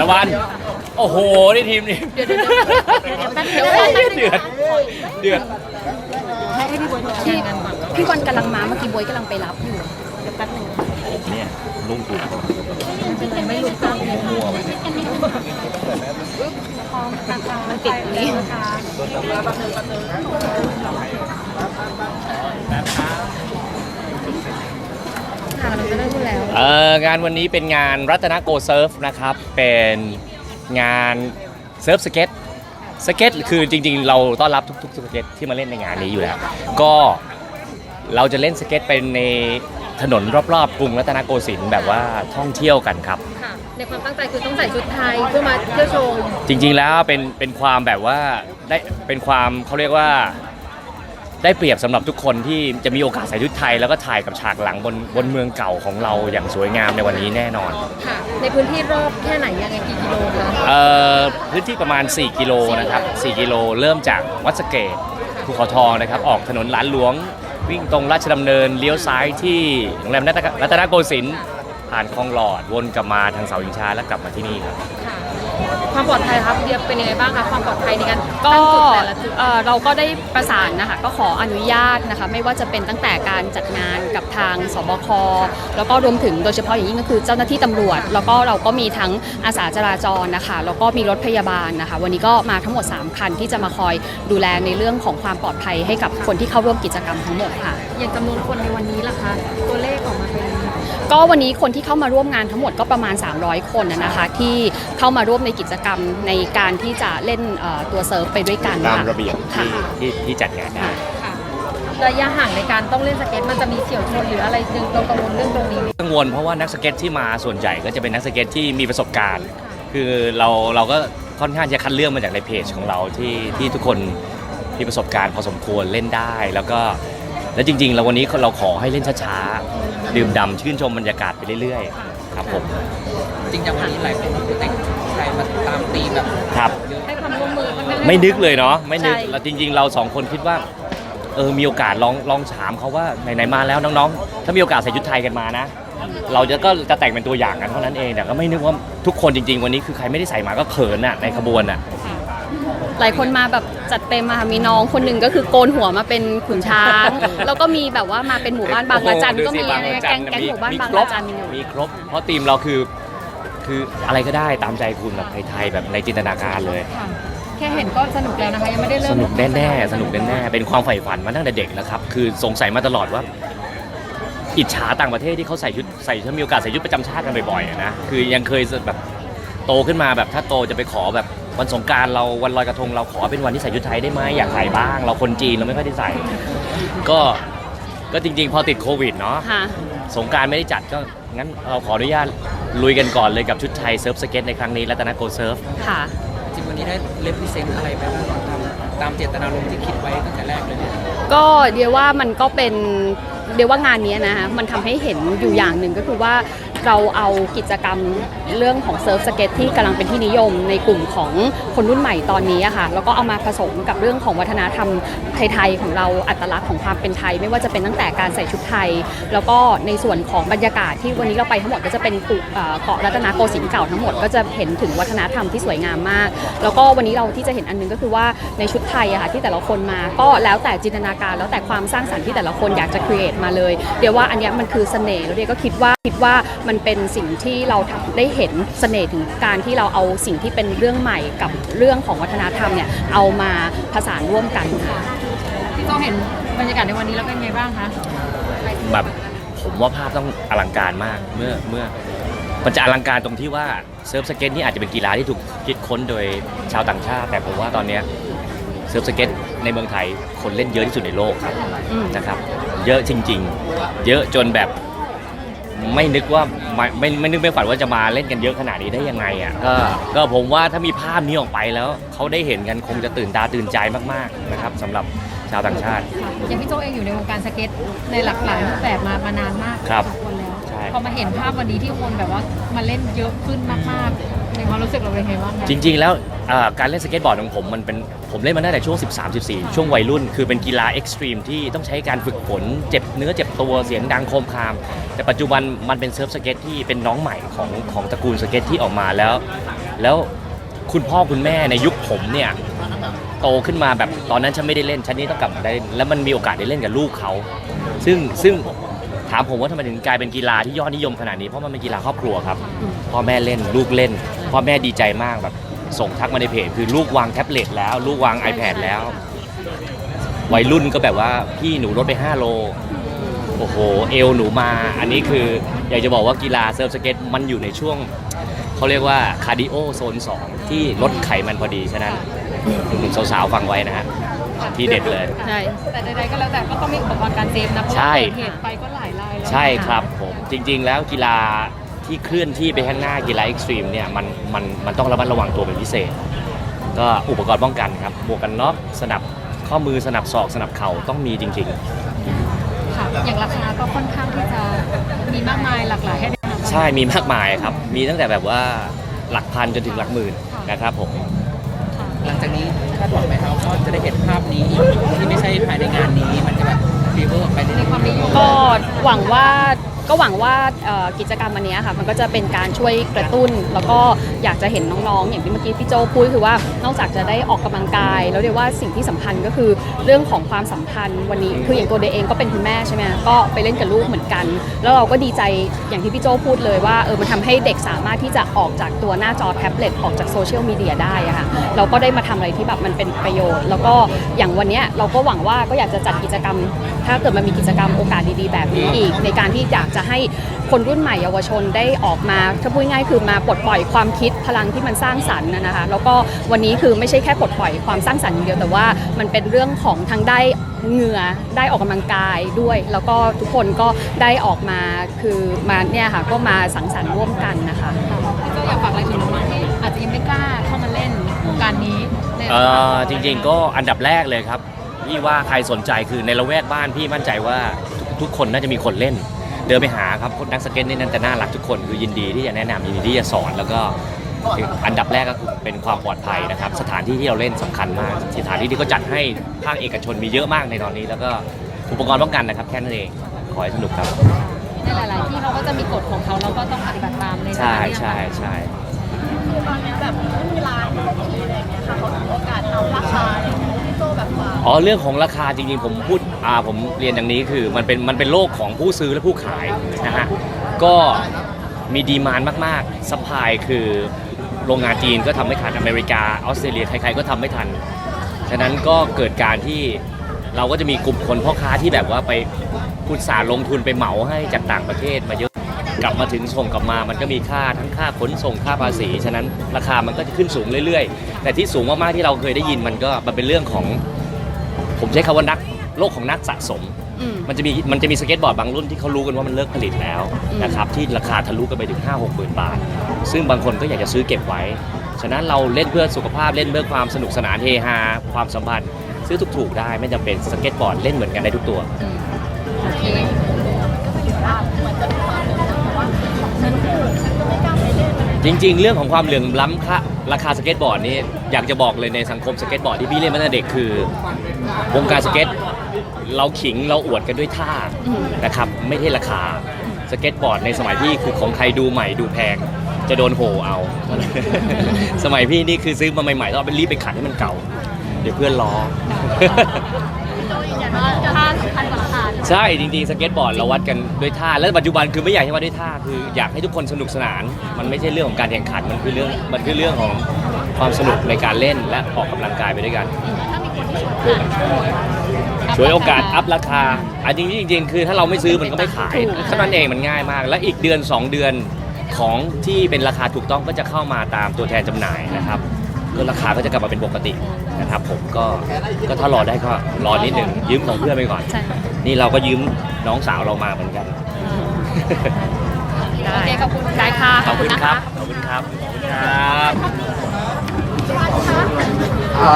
ละวัน โอ้โห นี่ทีมนี้เดี๋ยวเดี๋ยวเดือดเดือดเดือดให้ให้พี่บอยพี่พี่วันกำลังมาเมื่อกี้บอยกำลังไปรับอยู่เดี๋ยวแป๊บนึงเนี่ยลุงถูกไม่รู้ตั้งมั่วไปมันติดนี้ ค่ะเราจะได้พูดแล้วเอ่องานวันนี้เป็นงานรัตนโกเซิร์ฟนะครับ เป็นงานเซิร์ฟสเก็ตสเก็ตคือจริงๆ เราต้อนรับทุกๆสเก็ตที่มาเล่นในงานนี้อยู่แล้ว ก็เราจะเล่นสเก็ตไปในถนนรอบๆกรุงรัตนโกสินทร์แบบว่าท่องเที่ยวกันครับ ค่ะ ในความตั้งใจคือต้องใส่ชุดไทยเพื่อมาเที่ยวชม จริงๆแล้วเป็นเป็นความแบบว่าได้เป็นความเขาเรียกว่า ได้เปรียบสำหรับทุกคนที่จะมีโอกาสใส่ชุดไทย แล้วก็ถ่ายกับฉากหลังบนบนเมืองเก่าของเราอย่างสวยงามในวันนี้แน่นอนค่ะในพื้นที่รอบแค่ไหนยังไงกี่กิโลคะเอ่อพื้นที่ประมาณ 4 กิโลนะครับ4กิโลเริ่มจากวัดสะเกตภูเขาทองนะครับออกถนนหลานหลวง วิ่งตรงราชดำเนินเลี้ยวซ้ายที่โรงแรมรัตนรัตนโกสินทร์ผ่านคลองหลอดวนกลับมาทางเสาอินชาแล้วกลับมาที่นี่ครับ ค่ะความปลอดภัยครับเดียเป็นยังไงบ้างคะความปลอดภัยในการก็ตั้งจุดแต่ละจุด เอ่อเราก็ได้ประสานนะคะก็ขออนุญาตนะคะ ไม่ว่าจะเป็นตั้งแต่การจัดงานกับทางสบคแล้วก็รวมถึงโดยเฉพาะอย่างยิ่งก็คือเจ้าหน้าที่ตำรวจ แล้วก็เราก็มีทั้งอาสาจราจรนะคะ แล้วก็มีรถพยาบาลนะคะ วันนี้ก็มาทั้งหมด 3 คันที่จะมาคอยดูแลในเรื่องของความปลอดภัยให้กับคนที่เข้าร่วมกิจกรรมทั้งหมดค่ะ อย่างจำนวนคนในวันนี้ล่ะคะ ตัวเลขออกมาเป็น ก็วันนี้คนที่เข้ามาร่วมงานทั้งหมดก็ประมาณ 300 คนนะนะคะที่เข้ามาร่วมในกิจกรรมในการที่จะเล่นเอ่อตัวเซิร์ฟไปด้วยกันตามค่ ระเบียบค่ะที่ที่ที่จัดงานได้ ค่ะระยะห่างในการต้องเล่นสเก็ตมันจะมีเฉียวชนหรืออะไรดึงเรากังวลเรื่องตรงนี้ไหม กังวลเพราะว่านักสเก็ตที่มาส่วนใหญ่ก็จะเป็นนักสเก็ตที่มีประสบการณ์ คือเราเราก็ค่อนข้างจะคัดเลือกมาจากในเพจของเราที่ที่ทุกคนมีประสบการณ์พอสมควรเล่นได้ แล้วก็ แล้วจริงๆเราวันนี้เราขอให้เล่นช้าๆดื่มด่ำชื่นชมบรรยากาศไปเรื่อยๆ ครับผมจริงจังวันนี้หลายคนก็แต่งไทยมาตามตีมแบบครับให้ความร่วมมือค่อนข้างไม่นึกเลยเนาะไม่นึกใช่เราจริง ๆ เราสองคนคิดว่าเออมีโอกาสลองลองถามเขาว่าไหนๆมาแล้วน้องๆ ถ้ามีโอกาสใส่ชุดไทยกันมานะ เราจะก็จะแต่งเป็นตัวอย่างกันเท่านั้นเองแต่ก็ไม่นึกว่าทุกคนจริง ๆ วันนี้คือใครไม่ได้ใส่มาก็เขินอะในขบวนอะ หลายคนมาแบบจัดเต็มมาค่ะมีน้องคนหนึ่งก็คือโกนหัวมาเป็นขุนช้าง แล้วก็มีแบบว่ามาเป็นหมู่บ้านบางระจันโอ้โหก็มีดูสิบางระจัแก๊นงแก๊งมีหมู่บ้านมีบางครบระจันอยู่มีครบ เพราะทีมเราคือคืออะไรก็ได้ตามใจคุณแบบไทยๆแบบในจินตนาการเลยค่ะแค่เห็นก็สนุกแล้วนะคะยังไม่ได้เริ่สมนุกแน่ๆสนุกแน่ๆเป็นความใฝ่ฝันมาตั้งแต่เด็กแล้วครับคือสงสัยมาตลอดว่าอิจฉาต่างประเทศที่เขาใส่ชุดใส่ถ้ามีโอกาสใส่ชุดประจำชาติกันบ่อยๆอะนะคือยังเคยแบบโตขึ้นมาแบบถ้าโตจะไปขอแบบ วันสงกรารเราวันลอยกระทงเราขอเป็นวันที่ใส่ชุดไทยได้ไหมอยากใส่บ้าง เราคนจีนเราไม่ค่อยได้ใส่ ก็ก็จริง ๆ พอติดโควิดเนาะค่ะ สงกรารไม่ได้จัดก็งั้นเราขออนุญาตลุยกันก่อนเลยกับชุดไทยเซิร์ฟสเก็ตในครั้งนี้รัตนโกเซิร์ฟ ค่ะ จริงวันนี้ได้เลพิเซนต์อะไรไปบ้างตามตามเจตนารมณ์ที่คิดไว้ตั้งแต่แรกเลยเนี่ยก็เดียวว่ามันก็เป็นเดียวว่างานเนี้ยนะคะมันทำให้เห็นอยู่อย่างหนึ่งก็คือว่า เราเอากิจกรรมเรื่องของเซิร์ฟสเก็ตที่กำลังเป็นที่นิยมในกลุ่มของคนรุ่นใหม่ตอนนี้อะค่ะแล้วก็เอามาผสมกับเรื่องของวัฒนธรรมไทยๆของเราอัตลักษณ์ของความเป็นไทย ไม่ว่าจะเป็นตั้งแต่การใส่ชุดไทย แล้วก็ในส่วนของบรรยากาศที่วันนี้เราไปทั้งหมดก็จะเป็นกลุ่มเกาะรัตนโกสินทร์เก่าทั้งหมดก็จะเห็นถึงวัฒนธรรมที่สวยงามมาก แล้วก็วันนี้เราที่จะเห็นอันหนึงก็คือว่าในชุดไทยอะค่ะที่แต่ละคนมาก็แล้วแต่จินตนาการแล้วแต่ความสร้างสรรค์ที่แต่ละคนอยากจะครีเอทมาเลย เดี๋ยวว่าอันนี้มันคือเสน่ห์แล้วเดียก็คิดว่า คิดว่ามันเป็นสิ่งที่เราทำได้เห็นเสน่ห์ถึงการที่เราเอาสิ่งที่เป็นเรื่องใหม่กับเรื่องของวัฒนธรรมเนี่ยเอามาผสานร่วมกันค่ะที่ต้องเห็นบรรยากาศในวันนี้แล้วเป็นไงบ้างคะแบบผมว่าภาพต้องอลังการมากเมื่อเมื่อมันจะอลังการตรงที่ว่าเซิร์ฟสเก็ตนี่อาจจะเป็นกีฬาที่ถูกคิดค้นโดยชาวต่างชาติ แต่ผมว่าตอนเนี้ยเซิร์ฟสเก็ตในเมืองไทยคนเล่นเยอะที่สุดในโลกครับอืมนะครับ เยอะจริง ๆ เยอะจนแบบ ไม่นึกว่าไม่ไม่ไม่นึกไม่ฝันว่าจะมาเล่นกันเยอะขนาดนี้ได้ยังไงอะก็ก็ผมว่าถ้ามีภาพนี้ออกไปแล้วเขาได้เห็นกันคงจะตื่นตาตื่นใจมากๆนะครับสำหรับชาวต่างชาติ อย่างพี่โจเองอยู่ในวงการสเก็ตในหลากหลายรูปแบบมามานานมากครับพอสมควรแล้วใช่พอมาเห็นภาพวันนี้ที่คนแบบว่ามาเล่นเยอะขึ้นมาก ในความรู้สึกเราเป็นไงบ้างคะจริง ๆ แล้วเอ่อการเล่นสเก็ตบอร์ดของผมมันเป็นผมเล่นมาตั้งแต่ช่วง 13 14 ช่วงวัยรุ่น คือเป็นกีฬาเอ็กซ์ตรีมที่ต้องใช้การฝึกฝนเจ็บเนื้อเจ็บตัวเสียงดังโครมคราม แต่ปัจจุบันมันเป็นเซิร์ฟสเก็ตที่เป็นน้องใหม่ของของตระกูลสเก็ตที่ออกมาแล้ว แล้วคุณพ่อคุณแม่ในยุคผมเนี่ยโตขึ้นมาแบบตอนนั้นฉันไม่ได้เล่นฉันนี่ต้องกลับมาได้เล่นแล้วมันมีโอกาสได้เล่นกับลูกเขา ซึ่งซึ่งถามผมว่าทำไมถึงกลายเป็นกีฬาที่ยอดนิยมขนาดนี้เพราะมันเป็นกีฬาครอบครัวครับพ่อแม่เล่นลูกเล่น พ่อแม่ดีใจมากแบบส่งทักมาในเพจคือลูกวางแท็บเล็ตแล้ว ลูกวาง iPad แล้ว วัยรุ่นก็แบบว่าพี่หนูลดไป 5 โล โอ้โห เอวหนูมา อันนี้คืออยากจะบอกว่ากีฬาเซิร์ฟสเก็ตมันอยู่ในช่วง เขาเรียกว่าคาร์ดิโอโซน 2 ที่ลดไขมันพอดี ฉะนั้นหนุ่มๆสาวๆฟังไว้นะฮะที่เด็ดเลย ใช่ แต่ใดๆก็แล้วแต่ก็ต้องมีอุปกรณ์การเซฟนะเพราะใช่ว่าเกิดเหตุไปก็หลายรายแล้ว ใช่ครับผมจริงๆแล้วกีฬา ที่เคลื่อนที่ไปข้างหน้ากีฬาเอ็กซ์ตรีมเนี่ยมันมันมันต้องระมัดระวังตัวเป็นพิเศษ ก็อุปกรณ์ป้องกันครับหมวกกันน็อกสนับข้อมือสนับศอกสนับเข่าต้องมีจริง ค่ะ อย่างราคาก็ค่อนข้างที่จะมีมากมายหลากหลายให้ได้นำๆ ใช่มีมากมายครับ มีตั้งแต่แบบว่าหลักพันจนถึงหลักหมื่นนะครับผมหลังจากนี้คาดหวังไหมครับว่าจะได้เห็นภาพนี้อีกที่ไม่ใช่ภายในงานนี้ มันจะแบบฟีเวอร์ออกไปเรื่อยๆความนิยมก็หวังว่า ก็หวังว่ากิจกรรมวันนี้ค่ะมันก็จะเป็นการช่วยกระตุ้น แล้วก็อยากจะเห็นน้องๆ อย่างที่เมื่อกี้พี่โจพูดคือว่านอกจากจะได้ออกกำลังกาย แล้วเดี๋ยวว่าสิ่งที่สำคัญก็คือเรื่องของความสัมพันธ์วันนี้ คืออย่างตัวเดย์เองก็เป็นคุณแม่ใช่ไหมก็ไปเล่นกับลูกเหมือนกัน แล้วเราก็ดีใจอย่างที่พี่โจพูดเลยว่าเออมันทำให้เด็กสามารถที่จะออกจากตัวหน้าจอแท็บเล็ตออกจากโซเชียลมีเดียได้ค่ะเราก็ได้มาทำอะไรที่แบบมันเป็นประโยชน์ แล้วก็อย่างวันนี้เราก็หวังว่าก็อยากจะจัดกิจกรรม ถ้าเกิดมันมีกิจกรรมโอกาสดีๆ แบบนี้อีกในการที่อยากจะให้คนรุ่นใหม่เยาวชนได้ออกมาถ้าพูดง่ายๆคือมาปลดปล่อยความคิดพลังที่มันสร้างสรรค์นะนะคะแล้วก็วันนี้คือไม่ใช่แค่ปลดปล่อยความสร้างสรรค์อย่างเดียวแต่ว่ามันเป็นเรื่องของทางได้เหงื่อได้ออกกำลังกายด้วย แล้วก็ทุกคนก็ได้ออกมาคือมาเนี่ยค่ะก็มาสังสรรค์ร่วมกันนะคะพี่โจอยากฝากอะไรถึงน้องๆที่อาจจะยังไม่กล้าเข้ามาเล่นโครงการนี้ในเอ่อจริงๆก็อันดับแรกเลยครับพี่ว่าใครสนใจคือในละแวกบ้านพี่มั่นใจว่าทุกทุกคนน่าจะมีคนเล่น เดินไปหาครับคนนักสเก็ตนี่นั่นแต่น่ารักทุกคนคือยินดีที่จะแนะนำยินดีที่จะสอนแล้วก็อันดับแรกก็คือเป็นความปลอดภัยนะครับ สถานที่ที่เราเล่นสำคัญมาก สถานที่ที่เขาจัดให้ภาคเอกชนมีเยอะมากในตอนนี้ แล้วก็อุปกรณ์ป้องกันนะครับแค่นั้นเองขอให้สนุกครับ ในหลาย ๆ ที่เขาก็จะมีกฎของเขาเราก็ต้องปฏิบัติตามในใช่สถานที่ใช่ใช่คือตอนเนี้ยแบบไม่มีร้านไม่มีอะไรอย่างเงี้ยค่ะเขาถือโอกาสเอาราคาเนี่ยพี่โจแบบว่า อ๋อเรื่องของราคาจริงๆผมพูดอ่าผมเรียนอย่างนี้คือมันเป็นมันเป็นโลกของผู้ซื้อและผู้ขายนะฮะก็มีดีมานมากๆซัพพลายคือโรงงานจีนก็ทำไม่ทันอเมริกาออสเตรเลียใครๆก็ทำไม่ทัน ฉะนั้นก็เกิดการที่เราก็จะมีกลุ่มคนพ่อค้าที่แบบว่าไปพุทธาลงทุนไปเหมาให้จากต่างประเทศมาเยอะกลับมาถึงส่งกลับมามันก็มีค่าทั้งค่าขนส่งค่าภาษี ฉะนั้นราคามันก็จะขึ้นสูงเรื่อยๆ แต่ที่สูงมากๆที่เราเคยได้ยินมันก็มันเป็นเรื่องของ ผมใช้คำว่านักโลกของนักสะสม อืม มันจะมีมันจะมีสเก็ตบอร์ดบางรุ่นที่เขารู้กันว่ามันเลิกผลิตแล้วอืม นะครับที่ราคาทะลุกันไปถึง 5 6หมื่นบาท ซึ่งบางคนก็อยากจะซื้อเก็บไว้ ฉะนั้นเราเล่นเพื่อสุขภาพเล่นเพื่อความสนุกสนานเฮฮาความสัมพันธ์ ซื้อถูกๆได้ไม่จำเป็นสเก็ตบอร์ดเล่นเหมือนกันได้ทุกตัวโอเคจริงๆ เรื่องของความเหลื่อมล้ำค่าราคาสเก็ตบอร์ดนี่อยากจะบอกเลยในสังคมสเก็ตบอร์ดที่พี่เล่นมาตั้งแต่เด็กคือ วงการสเก็ต เราขิงเราอวดกันด้วยท่าอืมนะครับ ไม่ใช่ราคาสเก็ตบอร์ดในสมัยพี่คือของใครดูใหม่ดูแพง จะโดนโหเอา สมัยพี่นี่คือซื้อมาใหม่ๆต้องเอาไปรีบไปขัดให้มันเก่า เดี๋ยวเพื่อนล้อโจยืนยันว่าค่าสำคัญกว่าราคาใช่ไหมใช่จริงๆสเก็ตบอร์ดเราวัดกันด้วยท่า แล้วปัจจุบันคือไม่อยากให้วัดด้วยท่าคืออยากให้ทุกคนสนุกสนาน มันไม่ใช่เรื่องของการแข่งขันมันคือเรื่องมันคือเรื่องของความสนุกในการเล่นและออกกำลังกายไปด้วยกัน ถ้ามีคนที่ช่วยขายช่วยโอกาสอัพราคา อันจริงๆจริง ๆ คือถ้าเราไม่ซื้อมันก็ไม่ขายเท่านั้นเองมันง่ายมาก และอีกเดือน 2 เดือนของที่เป็นราคาถูกต้องก็จะเข้ามาตามตัวแทนจำหน่ายนะครับก็ราคาก็จะกลับมาเป็นปกตินะครับผมก็ก็ถ้ารอได้ก็รอนิดหนึ่งยืมของเพื่อนไปก่อนใช่นี่เราก็ยืมน้องสาวเรามาเหมือนกันได้โอเคขอบคุณได้ค่ะขอบคุณนะครัคะบขอบคุณครับขอบคุณครับอ่า